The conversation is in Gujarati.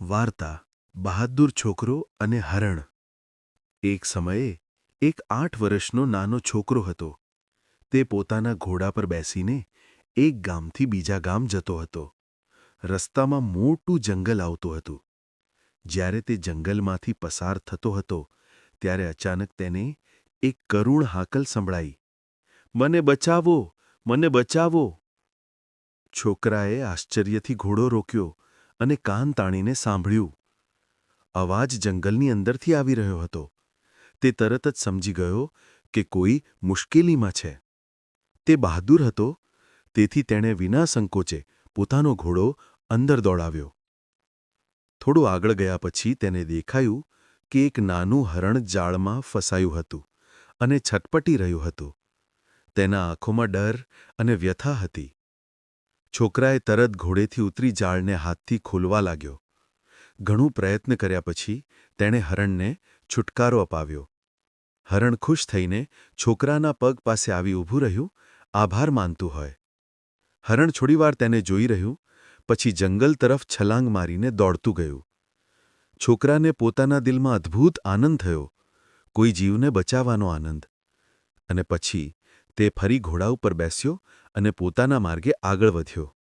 વાર્તા, બહાદુર છોકરો અને હરણ. એક સમયે એક આઠ વર્ષનો નાનો છોકરો હતો. તે પોતાના ઘોડા પર બેસીને એક ગામથી બીજા ગામ જતો હતો. રસ્તામાં મોટું જંગલ આવતું હતું. જ્યારે તે જંગલમાંથી પસાર થતો હતો, ત્યારે અચાનક તેને એક કરુણ હાકલ સંભળાઈ. મને બચાવો મને બચાવો. છોકરાએ આશ્ચર્યથી ઘોડો રોક્યો. અને કાન તાણીને સાંભળ્યું. અવાજ જંગલની અંદરથી આવી રહ્યો હતો. તે તરત જ સમજી ગયો કે કોઈ મુશ્કેલીમાં છે. તે બહાદુર હતો, તેથી તેણે વિના સંકોચે પોતાનો ઘોડો અંદર દોડાવ્યો. થોડું આગળ ગયા પછી તેને દેખાયું કે એક નાનું હરણ જાળમાં ફસાયું હતું અને છટપટી રહ્યું હતું. તેના આંખોમાં ડર અને વ્યથા હતી. છોકરાએ તરત ઘોડેથી ઉતરી જાળને હાથથી ખોલવા લાગ્યો. ઘણું પ્રયત્ન કર્યા પછી તેણે હરણને છુટકારો અપાવ્યો. હરણ ખુશ થઈને છોકરાના પગ પાસે આવી ઊભું રહ્યું, આભાર માનતું હોય. હરણ થોડીવાર તેને જોઈ રહ્યું, પછી જંગલ તરફ છલાંગ મારીને દોડતું ગયું. છોકરાને પોતાના દિલમાં અદ્ભુત આનંદ થયો. કોઈ જીવને બચાવવાનો આનંદ. અને પછી તે ફરી ઘોડા ઉપર બેસ્યો અને પોતાના માર્ગે આગળ વધ્યો.